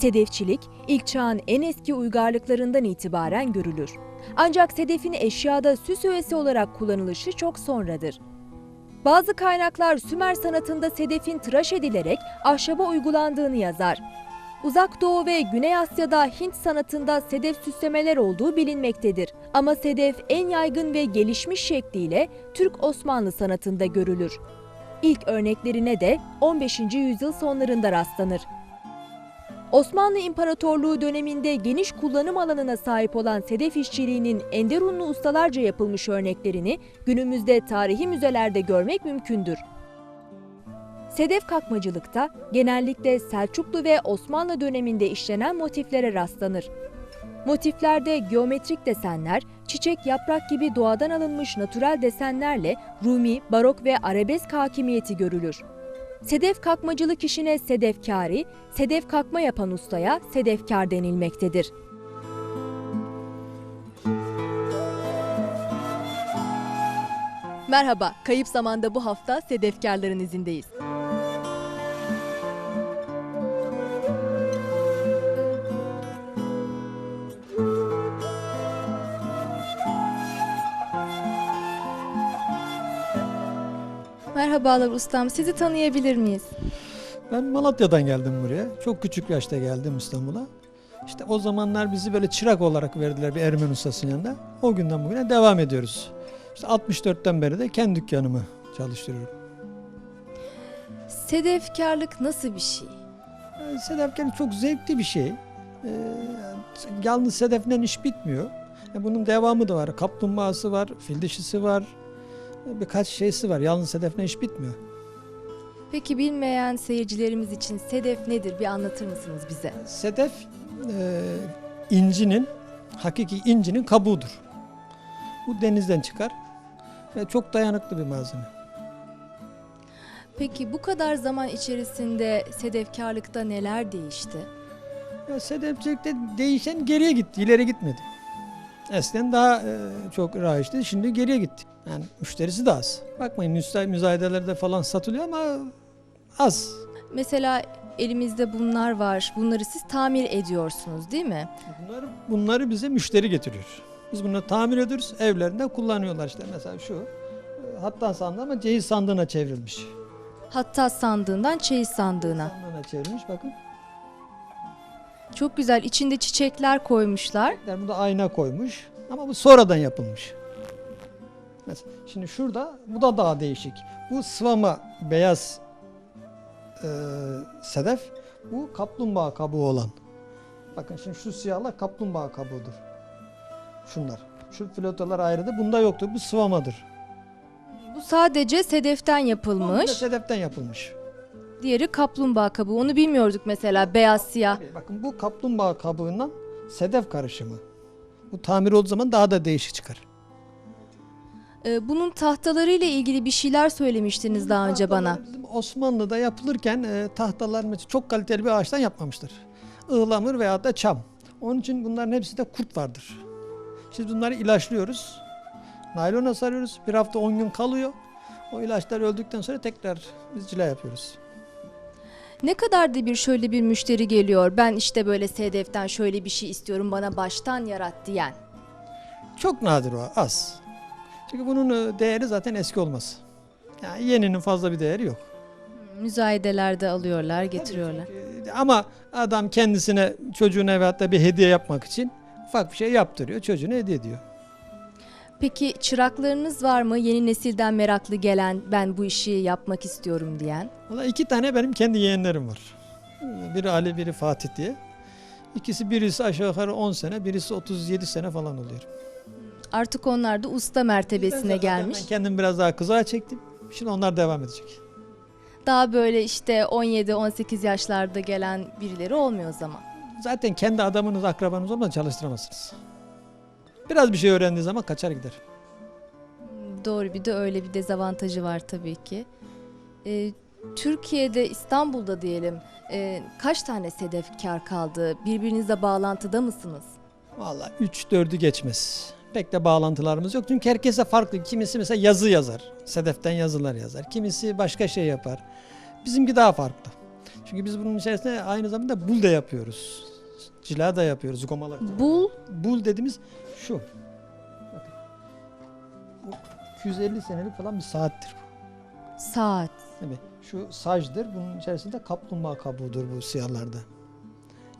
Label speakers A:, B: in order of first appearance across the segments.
A: Sedefçilik, ilk çağın en eski uygarlıklarından itibaren görülür. Ancak sedefin eşyada süs öğesi olarak kullanılışı çok sonradır. Bazı kaynaklar Sümer sanatında sedefin tıraş edilerek ahşaba uygulandığını yazar. Uzak Doğu ve Güney Asya'da Hint sanatında sedef süslemeler olduğu bilinmektedir. Ama sedef en yaygın ve gelişmiş şekliyle Türk Osmanlı sanatında görülür. İlk örneklerine de 15. yüzyıl sonlarında rastlanır. Osmanlı İmparatorluğu döneminde geniş kullanım alanına sahip olan sedef işçiliğinin enderunlu ustalarca yapılmış örneklerini günümüzde tarihi müzelerde görmek mümkündür. Sedef kakmacılıkta genellikle Selçuklu ve Osmanlı döneminde işlenen motiflere rastlanır. Motiflerde geometrik desenler, çiçek yaprak gibi doğadan alınmış natürel desenlerle Rumi, barok ve arabesk hakimiyeti görülür. Sedef kakmacılık işine sedefkari, sedef kakma yapan ustaya sedefkar denilmektedir. Merhaba, Kayıp Zaman'da bu hafta sedefkarların izindeyiz. Merhabalar ustam, sizi tanıyabilir miyiz?
B: Ben Malatya'dan geldim buraya. Çok küçük yaşta geldim İstanbul'a. İşte o zamanlar bizi böyle çırak olarak verdiler bir Ermeni ustasının yanında. O günden bugüne devam ediyoruz. İşte 64'ten beri de kendi dükkanımı çalıştırıyorum.
A: Sedefkarlık nasıl bir şey?
B: Yani sedefkarlık çok zevkli bir şey. Ee, yalnız sedeften iş bitmiyor. E, bunun devamı da var. Kaplumbağası var, fil dişisi var. Birkaç şeysi var. Yalnız sedeften iş bitmiyor.
A: Peki bilmeyen seyircilerimiz için sedef nedir bir anlatır mısınız bize?
B: Sedef e, incinin, hakiki incinin kabuğudur. Bu denizden çıkar ve çok dayanıklı bir malzeme.
A: Peki bu kadar zaman içerisinde sedefkarlıkta neler değişti?
B: Ya sedefçilikte değişen geriye gitti, ileri gitmedi. Eskiden daha e, çok rağişti, şimdi geriye gitti. Yani müşterisi de az. Bakmayın müzayedelerde falan satılıyor ama az.
A: Mesela elimizde bunlar var. Bunları siz tamir ediyorsunuz değil mi?
B: Bunları, bunları bize müşteri getiriyor. Biz bunları tamir ediyoruz, evlerinde kullanıyorlar işte. Mesela şu, e, hatta sandığı ama cehiz sandığına çevrilmiş.
A: Hatta sandığından çeyiz sandığına.
B: Sandığına çevrilmiş bakın.
A: Çok güzel. İçinde çiçekler koymuşlar.
B: Yani bu da ayna koymuş ama bu sonradan yapılmış. Mesela şimdi şurada bu da daha değişik. Bu sıvama beyaz e, sedef. Bu kaplumbağa kabuğu olan. Bakın şimdi şu siyahlar kaplumbağa kabuğudur. Şunlar. Şu flotalar ayrıdır. Bunda yoktur. Bu sıvamadır.
A: Bu sadece sedeften
B: Bu
A: yapılmış.
B: sedeften yapılmış.
A: Diğeri kaplumbağa kabuğu. Onu bilmiyorduk mesela beyaz siyah.
B: Bakın bu kaplumbağa kabuğundan sedef karışımı. Bu tamir olduğu zaman daha da değişik çıkar.
A: Ee, bunun tahtalarıyla ilgili bir şeyler söylemiştiniz daha önce bana.
B: Bizim Osmanlı'da yapılırken e, tahtalar mesela çok kaliteli bir ağaçtan yapmamıştır. Ihlamur veya da çam. Onun için bunların hepsinde kurt vardır. Biz bunları ilaçlıyoruz. Naylona sarıyoruz. Bir hafta 10 gün kalıyor. O ilaçlar öldükten sonra tekrar biz cila yapıyoruz.
A: Ne kadar da bir şöyle bir müşteri geliyor. Ben işte böyle sedeften şöyle bir şey istiyorum bana baştan yarat diyen.
B: Çok nadir o, az. Çünkü bunun e, değeri zaten eski olmaz. Yani yeninin fazla bir değeri yok.
A: Müzayedelerde alıyorlar, getiriyorlar.
B: Çünkü- Ama adam kendisine çocuğuna veyahut da bir hediye yapmak için ufak bir şey yaptırıyor. Çocuğuna hediye ediyor.
A: Peki çıraklarınız var mı? Yeni nesilden meraklı gelen ben bu işi yapmak istiyorum diyen.
B: Valla iki tane benim kendi yeğenlerim var. Biri Ali, biri Fatih diye. İkisi birisi aşağı yukarı 10 sene, birisi 37 sene falan oluyor.
A: Artık onlar da usta
B: Ben
A: mertebesine
B: zaten
A: gelmiş.
B: Ben kendim biraz daha kızağa çektim. Şimdi onlar devam edecek.
A: Daha böyle işte 17-18 yaşlarda gelen birileri olmuyor o zaman.
B: Zaten kendi adamınız, akrabanız olmadan çalıştıramazsınız. Biraz bir şey öğrendiği zaman kaçar gider.
A: Doğru bir de öyle bir dezavantajı var tabii ki. Ee, Türkiye'de İstanbul'da diyelim e, kaç tane sedefkar kaldı? Birbirinizle bağlantıda mısınız?
B: Valla 3-4'ü geçmez. Pek de bağlantılarımız yok. Çünkü herkese farklı. Kimisi mesela yazı yazar. Sedeften yazılar yazar. Kimisi başka şey yapar. Bizimki daha farklı. Çünkü biz bunun içerisinde aynı zamanda bul da yapıyoruz. Cila da yapıyoruz, gomalak.
A: Bul
B: Bul dediğimiz şu. Bakın. Bu 250 senelik falan bir saattir bu.
A: saat.
B: Mi? Şu sacdır. Bunun içerisinde kaplumbağa kabuğudur bu siyahlarda.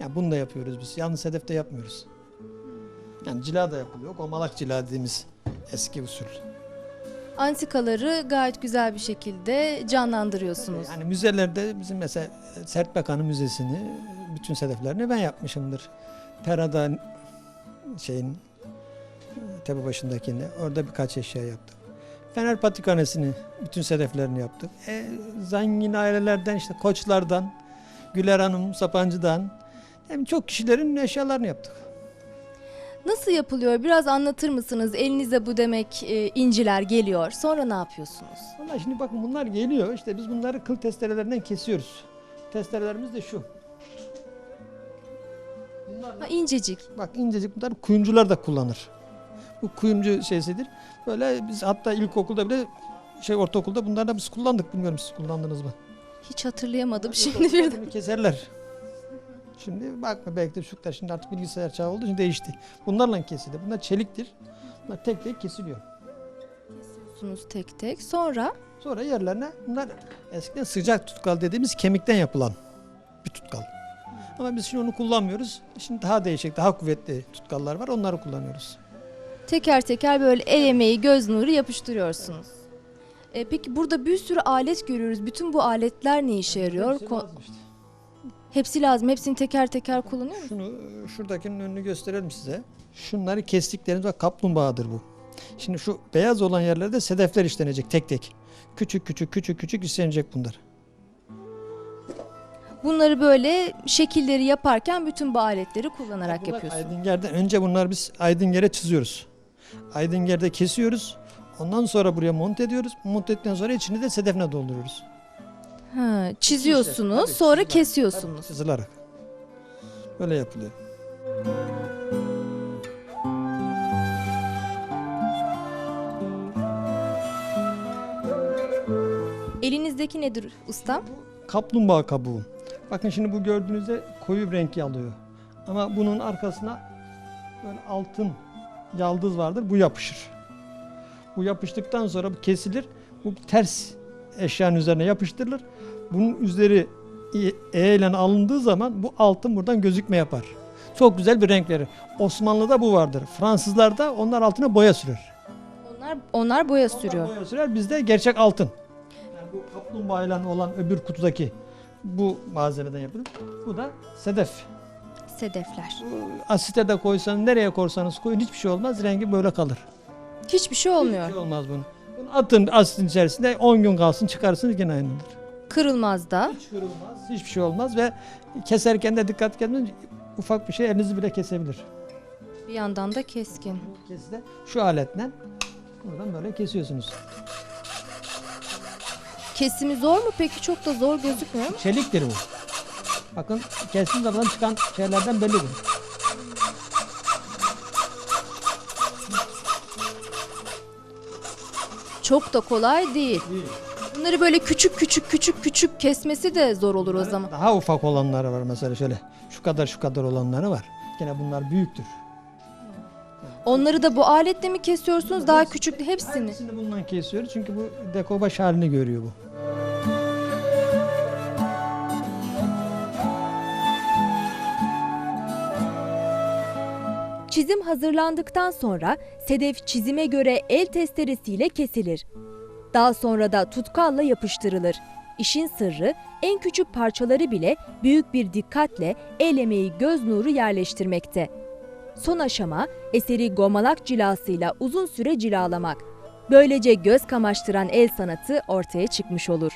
B: Yani bunu da yapıyoruz biz. Yalnız hedefte yapmıyoruz. Yani cila da yapılıyor. Gomalak cila dediğimiz eski usul.
C: Antikaları gayet güzel bir şekilde canlandırıyorsunuz.
B: Yani müzelerde bizim mesela Sertbakan'ın müzesini bütün sedeflerini ben yapmışımdır. Pera'da şeyin tepe başındakini orada birkaç eşya yaptık. Fener Patrikhanesi'ni bütün sedeflerini yaptık. E, zengin ailelerden işte Koçlardan, Güler Hanım, Sapancı'dan hem çok kişilerin eşyalarını yaptık.
C: Nasıl yapılıyor? Biraz anlatır mısınız? Elinize bu demek e, inciler geliyor. Sonra ne yapıyorsunuz?
B: Valla şimdi bakın bunlar geliyor. İşte biz bunları kıl testerelerinden kesiyoruz. Testerelerimiz de şu. Bunlar
C: Ha, incecik.
B: Bak incecik bunlar kuyumcular da kullanır. Bu kuyumcu şeysidir. Böyle biz hatta ilkokulda bile şey ortaokulda bunları da biz kullandık. Bilmiyorum siz kullandınız mı?
C: Hiç hatırlayamadım şimdi bir de.
B: Bunu keserler. Şimdi bakma belki de çocuklar şimdi artık bilgisayar çağı olduğu için değişti. Bunlarla kesilir. Bunlar çeliktir. Bunlar tek tek kesiliyor.
C: Yapıyorsunuz tek tek. Sonra
B: Sonra yerlerine bunlar eskiden sıcak tutkal dediğimiz kemikten yapılan bir tutkal. Ama biz şimdi onu kullanmıyoruz. Şimdi daha değişik, daha kuvvetli tutkallar var. Onları kullanıyoruz.
C: teker teker böyle el emeği, göz nuru yapıştırıyorsunuz. E, peki burada bir sürü alet görüyoruz. Bütün bu aletler ne işe yarıyor? Ko-
B: işte.
C: Hepsi lazım. Hepsini teker teker kullanıyor musunuz?
B: Şunu şuradakinin önünü gösterelim size. Şunları kestiklerimiz bak kaplumbağadır bu. Şimdi şu beyaz olan yerlerde sedefler işlenecek tek tek. Küçük küçük küçük küçük işlenecek bunlar.
C: Bunları böyle şekilleri yaparken bütün bu aletleri kullanarak
B: Bunlar
C: yapıyorsunuz.
B: Aydınger'den önce bunlar biz Aydınger'e çiziyoruz. Aydınger'de kesiyoruz. Ondan sonra buraya monte ediyoruz. Monte ettikten sonra içini de sedefine dolduruyoruz.
C: Ha,
B: İşte,
C: çiziyorsunuz,
B: tabii,
C: sonra
B: çizilerek,
C: kesiyorsunuz.
B: Çizilerek. Böyle yapılıyor.
C: Elinizdeki nedir ustam?
B: Kaplumbağa kabuğu. Bakın şimdi bu gördüğünüzde koyu bir renk alıyor. Ama bunun arkasına böyle altın yaldız vardır. Bu yapışır. Bu yapıştıktan sonra bu kesilir. Bu ters eşyanın üzerine yapıştırılır. Bunun üzeri E ile alındığı zaman bu altın buradan gözükme yapar. Çok güzel bir renk verir. Osmanlı'da bu vardır. Fransızlarda onlar altına boya sürer.
C: Onlar onlar boya
B: Onlar
C: sürüyor.
B: boya sürer. Bizde gerçek altın. Yani bu kaplumbağayla olan öbür kutudaki bu malzemeden yapılır. Bu da sedef.
C: Sedefler.
B: Bu Asite de koysanız nereye koysanız koyun hiçbir şey olmaz. Rengi böyle kalır.
C: Hiçbir şey
B: Hiçbir
C: olmuyor.
B: şey olmaz bunu. Bunu atın asitin içerisinde 10 gün kalsın çıkarsınız gene aynıdır.
C: Kırılmaz da.
B: Hiç kırılmaz. Hiçbir şey olmaz ve keserken de dikkat etmeniz ufak bir şey elinizi bile kesebilir.
C: Bir yandan da keskin.
B: Bu keside şu aletle buradan böyle kesiyorsunuz.
C: Kesimi zor mu peki? Çok da zor gözükmüyor mu?
B: Çeliktir bu. Bakın kesin zaman çıkan şeylerden bellidir.
C: Çok da kolay değil. Bunları böyle küçük küçük küçük küçük kesmesi de zor olur o zaman.
B: Daha ufak olanları var mesela şöyle. Şu kadar şu kadar olanları var. Gene bunlar büyüktür.
C: Onları da bu aletle mi kesiyorsunuz? Daha küçük hepsini.
B: Hepsini bundan kesiyoruz çünkü bu dekobaş halini görüyor bu.
A: Çizim hazırlandıktan sonra sedef çizime göre el testeresiyle kesilir. Daha sonra da tutkalla yapıştırılır. İşin sırrı en küçük parçaları bile büyük bir dikkatle el emeği göz nuru yerleştirmekte. Son aşama eseri gomalak cilasıyla uzun süre cilalamak. Böylece göz kamaştıran el sanatı ortaya çıkmış olur.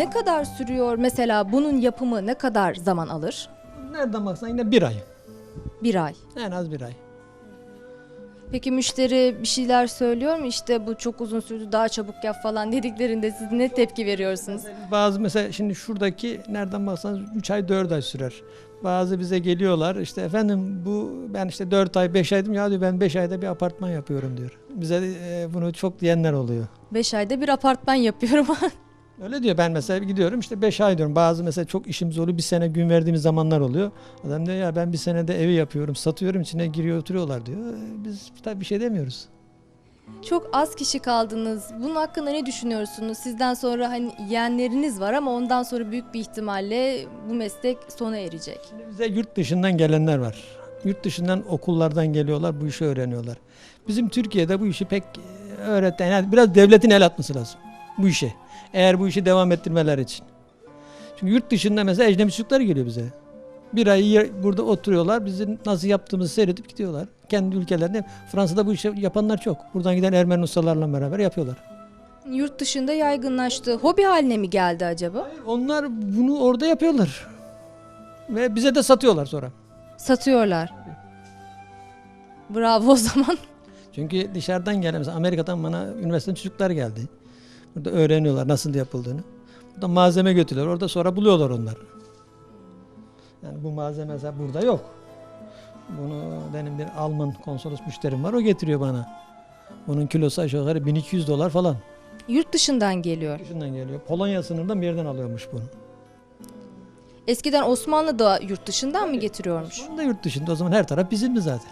C: Ne kadar sürüyor mesela bunun yapımı ne kadar zaman alır?
B: Nereden baksan yine bir ay.
C: Bir ay.
B: En az bir ay.
A: Peki müşteri bir şeyler söylüyor mu? İşte bu çok uzun sürdü daha çabuk yap falan dediklerinde siz ne tepki veriyorsunuz?
B: Bazı mesela şimdi şuradaki nereden baksanız 3 ay 4 ay sürer. Bazı bize geliyorlar işte efendim bu ben işte 4 ay 5 aydım ya diyor ben 5 ayda bir apartman yapıyorum diyor. Bize e, bunu çok diyenler oluyor.
A: 5 ayda bir apartman yapıyorum.
B: Öyle diyor ben mesela gidiyorum işte 5 ay diyorum. Bazı mesela çok işimiz oluyor bir sene gün verdiğimiz zamanlar oluyor. Adam diyor ya ben bir senede evi yapıyorum satıyorum içine giriyor oturuyorlar diyor. E, Biz tabii bir şey demiyoruz.
A: Çok az kişi kaldınız. Bunun hakkında ne düşünüyorsunuz? Sizden sonra hani yeğenleriniz var ama ondan sonra büyük bir ihtimalle bu meslek sona erecek.
B: Şimdi bize yurt dışından gelenler var. Yurt dışından okullardan geliyorlar bu işi öğreniyorlar. Bizim Türkiye'de bu işi pek e, öğreten yani biraz devletin el atması lazım bu işe. Eğer bu işi devam ettirmeler için. Çünkü yurt dışında mesela ecnebi çocuklar geliyor bize. Bir ay burada oturuyorlar. Bizim nasıl yaptığımızı seyredip gidiyorlar. Kendi ülkelerinde. Fransa'da bu işi yapanlar çok. Buradan giden Ermeni ustalarla beraber yapıyorlar.
A: Yurt dışında yaygınlaştı. Hobi haline mi geldi acaba?
B: Onlar bunu orada yapıyorlar. Ve bize de satıyorlar sonra.
A: Satıyorlar. Bravo o zaman.
B: Çünkü dışarıdan gelen mesela Amerika'dan bana üniversiteden çocuklar geldi. Burada öğreniyorlar nasıl yapıldığını. Burada malzeme götürüyorlar. Orada sonra buluyorlar onlar. Yani bu malzeme mesela burada yok. Bunu benim bir Alman konsolos müşterim var. O getiriyor bana. Bunun kilosu aşağı yukarı 1200 dolar falan.
A: Yurt dışından geliyor.
B: Dışından geliyor. Polonya sınırından bir yerden alıyormuş bunu.
A: Eskiden Osmanlı da yurt dışından mı getiriyormuş?
B: Onun da yurt dışında o zaman her taraf bizimdi zaten.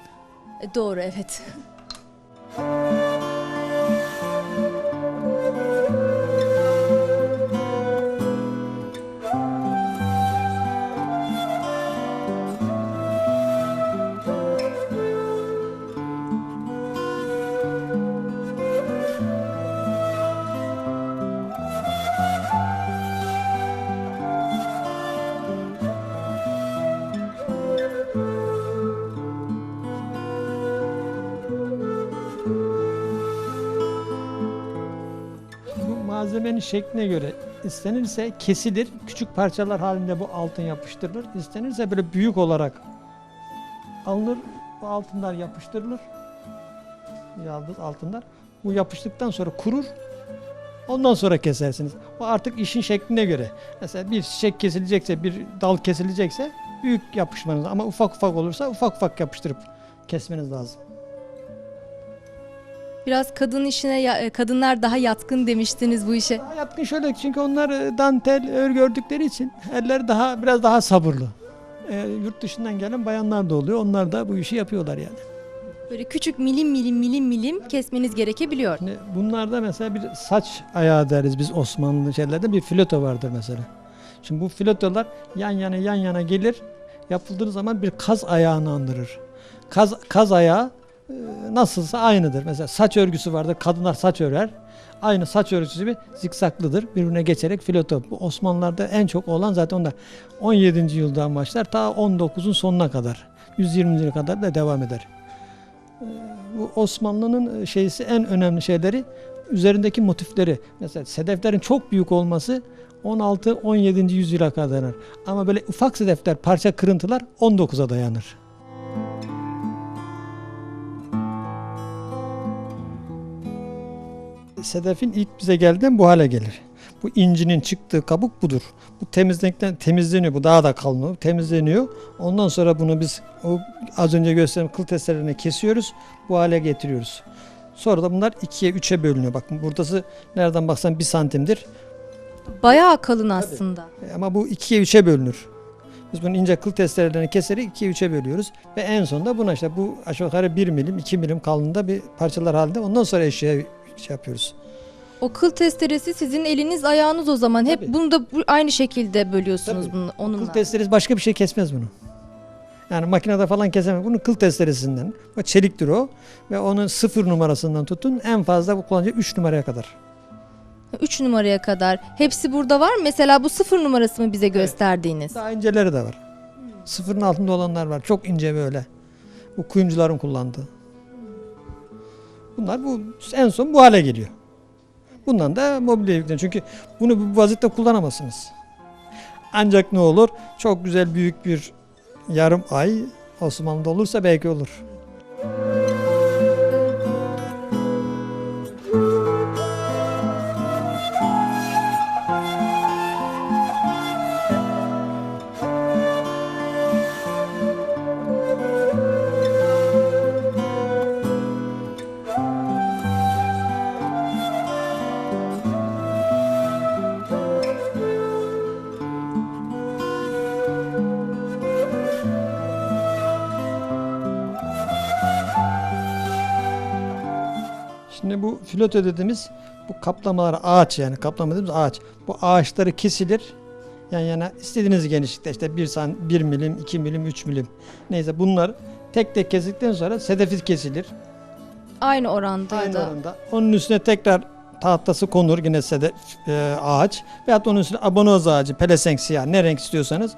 A: E, Doğru evet.
B: malzemenin şekline göre istenirse kesilir, küçük parçalar halinde bu altın yapıştırılır. İstenirse böyle büyük olarak alınır, bu altınlar yapıştırılır. Yaldız altınlar. Bu yapıştıktan sonra kurur. Ondan sonra kesersiniz. Bu artık işin şekline göre. Mesela bir çiçek kesilecekse, bir dal kesilecekse büyük yapışmanız ama ufak ufak olursa ufak ufak yapıştırıp kesmeniz lazım.
A: Biraz kadın işine e, kadınlar daha yatkın demiştiniz bu işe.
B: Daha yatkın şöyle çünkü onlar e, dantel örgü ördükleri için eller daha biraz daha sabırlı. E, yurt dışından gelen bayanlar da oluyor. Onlar da bu işi yapıyorlar yani.
A: Böyle küçük milim milim milim milim kesmeniz gerekebiliyor.
B: Şimdi bunlarda mesela bir saç ayağı deriz biz Osmanlı şeylerde bir fileto vardır mesela. Şimdi bu filetolar yan yana yan yana gelir. Yapıldığı zaman bir kaz ayağını andırır. Kaz, kaz ayağı nasılsa aynıdır. Mesela saç örgüsü vardır. Kadınlar saç örer. Aynı saç örgüsü gibi zikzaklıdır. Birbirine geçerek fileto. Bu Osmanlılarda en çok olan zaten onlar. 17. yıldan başlar ta 19'un sonuna kadar. 120. yıla kadar da devam eder. Ee, Bu Osmanlı'nın şeysi en önemli şeyleri üzerindeki motifleri. Mesela sedeflerin çok büyük olması 16-17. yüzyıla kadar. Ama böyle ufak sedefler, parça kırıntılar 19'a dayanır. Sedefin ilk bize geldiğinden bu hale gelir. Bu incinin çıktığı kabuk budur. Bu temizlikten temizleniyor. Bu daha da kalın olur. Temizleniyor. Ondan sonra bunu biz o az önce gösterdiğim kıl testelerine kesiyoruz. Bu hale getiriyoruz. Sonra da bunlar ikiye üçe bölünüyor. Bakın buradası nereden baksan bir santimdir.
A: Bayağı kalın aslında.
B: E, Ama bu ikiye üçe bölünür. Biz bunu ince kıl testerelerini keserek ikiye üçe bölüyoruz. Ve en sonunda buna işte bu aşağı yukarı 1 milim 2 milim kalınlığında bir parçalar halinde ondan sonra eşeğe şey yapıyoruz.
A: O kıl testeresi sizin eliniz ayağınız o zaman. Hep
B: Tabii.
A: bunu da bu- aynı şekilde bölüyorsunuz
B: Tabii.
A: bunu
B: Kıl
A: onunla.
B: testeresi başka bir şey kesmez bunu. Yani makinede falan kesemez. Bunu kıl testeresinden. O çeliktir o. Ve onun sıfır numarasından tutun en fazla bu kullanıcı 3 numaraya kadar.
A: 3 numaraya kadar. Hepsi burada var mı? Mesela bu sıfır numarası mı bize gösterdiğiniz?
B: Daha inceleri de var. Sıfırın altında olanlar var. Çok ince böyle. Bu kuyumcuların kullandığı. Bunlar bu en son bu hale geliyor. Bundan da mobilya yükleniyor. Çünkü bunu bu vaziyette kullanamazsınız. Ancak ne olur? Çok güzel büyük bir yarım ay Osmanlı'da olursa belki olur. Şimdi bu filoto dediğimiz bu kaplamalar ağaç yani kaplama dediğimiz ağaç. Bu ağaçları kesilir. Yan yana istediğiniz genişlikte işte 1 san 1 milim, 2 milim, 3 milim. Neyse bunlar tek tek kesildikten sonra sedefi kesilir.
A: Aynı oranda
B: Aynı
A: da
B: oranda. Onun üstüne tekrar tahtası konur yine sedef e, ağaç. Veyahut onun üstüne abonoz ağacı, pelesenk siyah ne renk istiyorsanız.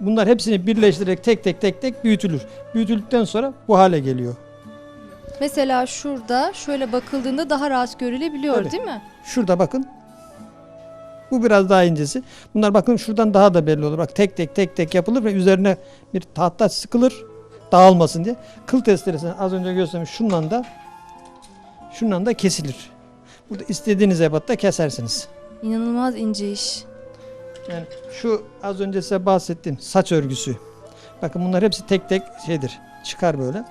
B: Bunlar hepsini birleştirerek tek tek tek tek büyütülür. Büyütüldükten sonra bu hale geliyor.
A: Mesela şurada şöyle bakıldığında daha rahat görülebiliyor
B: Tabii.
A: değil mi?
B: Şurada bakın. Bu biraz daha incesi. Bunlar bakın şuradan daha da belli olur. Bak tek tek tek tek yapılır ve üzerine bir tahta sıkılır dağılmasın diye. Kıl testeresini az önce göstermiş şundan da şundan da kesilir. Burada istediğiniz ebatta kesersiniz.
A: İnanılmaz ince iş.
B: Yani şu az önce size bahsettiğim saç örgüsü. Bakın bunlar hepsi tek tek şeydir. Çıkar böyle.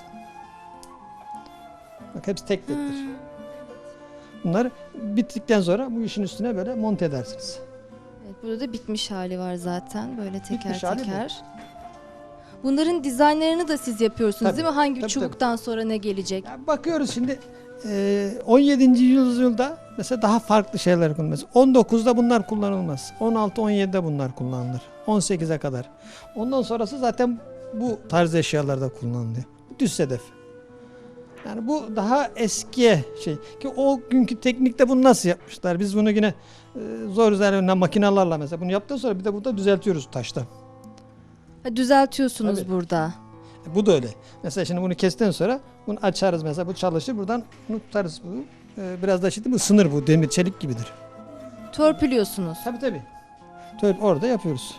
B: Bak hepsi tek tektir. Bunlar bittikten sonra bu işin üstüne böyle monte edersiniz.
A: Evet, burada da bitmiş hali var zaten böyle teker
B: Bitmiş hali bu.
A: teker. Bunların dizaynlarını da siz yapıyorsunuz
B: Tabii,
A: değil mi? Hangi
B: tabii,
A: çubuktan sonra ne gelecek?
B: Ya bakıyoruz şimdi e, 17. yüzyılda mesela daha farklı şeyler kullanılmaz. 19'da bunlar kullanılmaz. 16-17'de bunlar kullanılır. 18'e kadar. Ondan sonrası zaten bu tarz eşyalarda kullanılıyor. Düz sedef. Yani bu daha eskiye şey ki o günkü teknikte bunu nasıl yapmışlar? Biz bunu yine e, zor üzerine makinalarla mesela bunu yaptıktan sonra bir de burada düzeltiyoruz taşta.
A: Ha, düzeltiyorsunuz
B: Tabii.
A: burada.
B: E, Bu da öyle. Mesela şimdi bunu kestikten sonra bunu açarız mesela bu çalışır buradan bunu tutarız bu. E, biraz da şimdi ısınır bu demir çelik gibidir.
A: Törpülüyorsunuz.
B: Tabi tabi. Tabii orada yapıyoruz.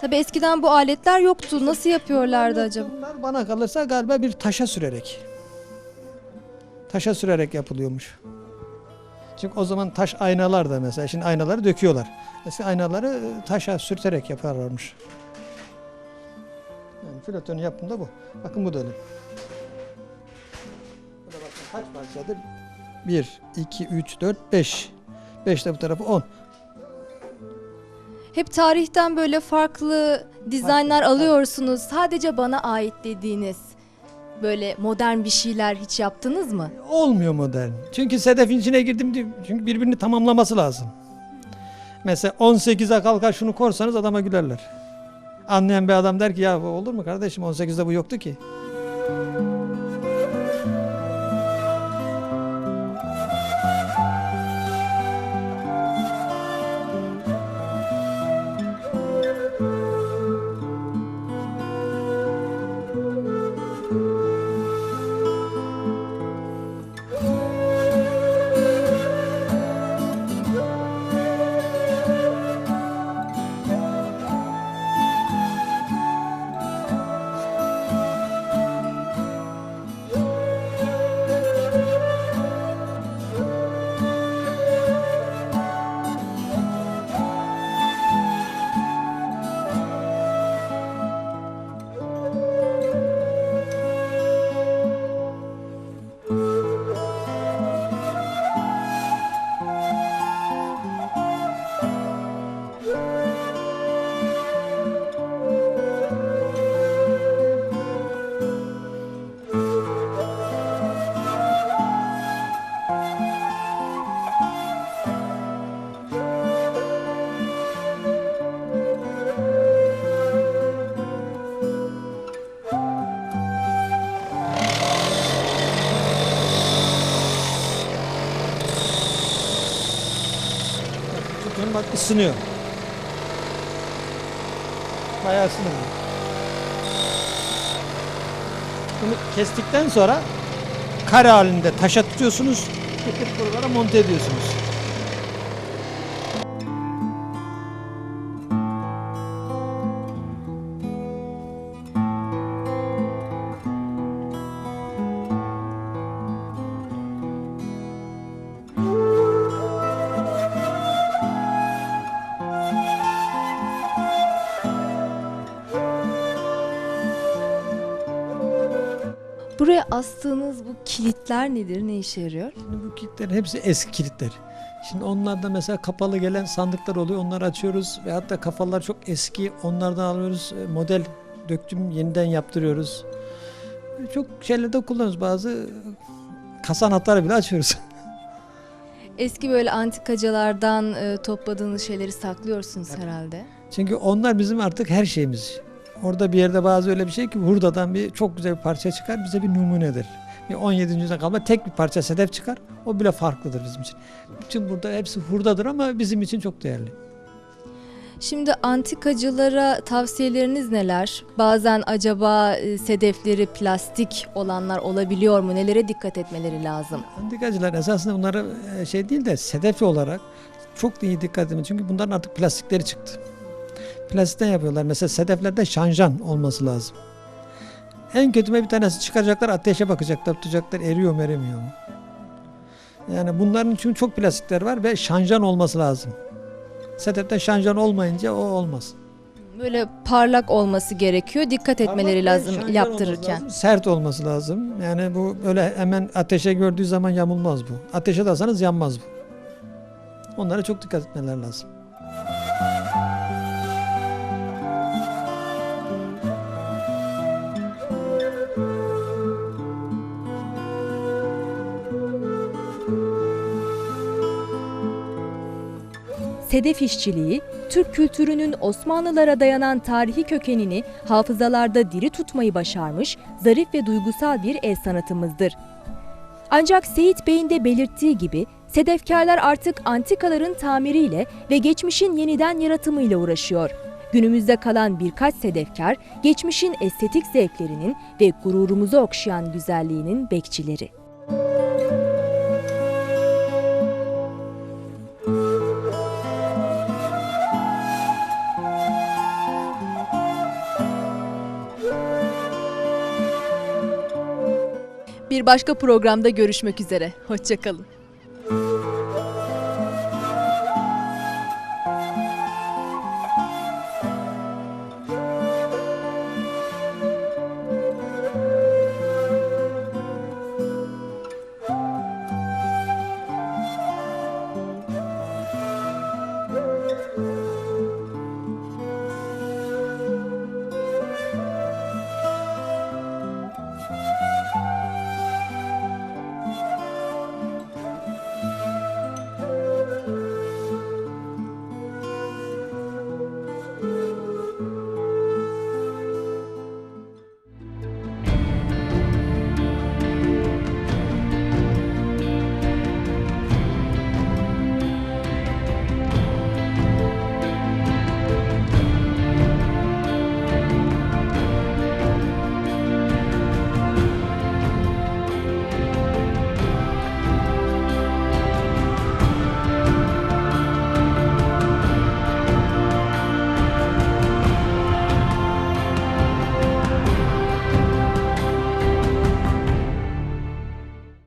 A: Tabii eskiden bu aletler yoktu. Nasıl yapıyorlardı acaba?
B: Bunlar bana kalırsa galiba bir taşa sürerek. Taşa sürerek yapılıyormuş. Çünkü o zaman taş aynalar da mesela şimdi aynaları döküyorlar. Eski aynaları e, taşa sürterek yaparlarmış. Yani filotonun yapımı da bu. Bakın bu da öyle. Bu da bakın kaç parçadır? 1, 2, 3, 4, 5. 5 de bu tarafı 10.
A: Hep tarihten böyle farklı dizaynlar alıyorsunuz. Sadece bana ait dediğiniz böyle modern bir şeyler hiç yaptınız mı?
B: Olmuyor modern. Çünkü sedefin içine girdim diye çünkü birbirini tamamlaması lazım. Mesela 18'e kalkar şunu korsanız adama gülerler. Anlayan bir adam der ki ya olur mu kardeşim 18'de bu yoktu ki. Isınıyor. Bayağı ısınıyor. Bunu kestikten sonra kare halinde taşa tutuyorsunuz. Getirip buralara monte ediyorsunuz.
A: Astığınız bu kilitler nedir? Ne işe yarıyor?
B: Şimdi bu kilitlerin hepsi eski kilitler. Şimdi onlarda mesela kapalı gelen sandıklar oluyor. Onları açıyoruz ve hatta kafalar çok eski. Onlardan alıyoruz. e, Model döktüm yeniden yaptırıyoruz. E, Çok şeylerde kullanıyoruz. Bazı kasa anahtarı bile açıyoruz.
C: Eski böyle antikacılardan e, topladığınız şeyleri saklıyorsunuz herhalde.
B: Çünkü onlar bizim artık her şeyimiz. Orada bir yerde bazı öyle bir şey ki hurdadan bir çok güzel bir parça çıkar bize bir numunedir. Bir 17. yüzyıldan kalma tek bir parça sedef çıkar. O bile farklıdır bizim için. Bütün burada hepsi hurdadır ama bizim için çok değerli.
C: Şimdi antikacılara tavsiyeleriniz neler? Bazen acaba e, sedefleri plastik olanlar olabiliyor mu? Nelere dikkat etmeleri lazım?
B: Antikacılar esasında bunları e, şey değil de sedef olarak çok iyi dikkat edin. Çünkü bunların artık plastikleri çıktı. Plastikten yapıyorlar. Mesela sedeflerde şanjan olması lazım. En kötüme bir tanesi çıkaracaklar ateşe bakacaklar tutacaklar eriyor mu eremiyor mu? Yani bunların için çok plastikler var ve şanjan olması lazım. Sedefte şanjan olmayınca o olmaz.
C: Böyle parlak olması gerekiyor. Dikkat etmeleri
B: Parmak ve
C: lazım yaptırırken.
B: olması lazım, sert olması lazım. Yani bu böyle hemen ateşe gördüğü zaman yamulmaz bu. Ateşe de alsanız yanmaz bu. Onlara çok dikkat etmeler lazım.
A: Sedef işçiliği, Türk kültürünün Osmanlılara dayanan tarihi kökenini hafızalarda diri tutmayı başarmış zarif ve duygusal bir el sanatımızdır. Ancak Seyit Bey'in de belirttiği gibi sedefkarlar artık antikaların tamiriyle ve geçmişin yeniden yaratımıyla uğraşıyor. Günümüzde kalan birkaç sedefkar, geçmişin estetik zevklerinin ve gururumuzu okşayan güzelliğinin bekçileri.
C: Bir başka programda görüşmek üzere. Hoşçakalın.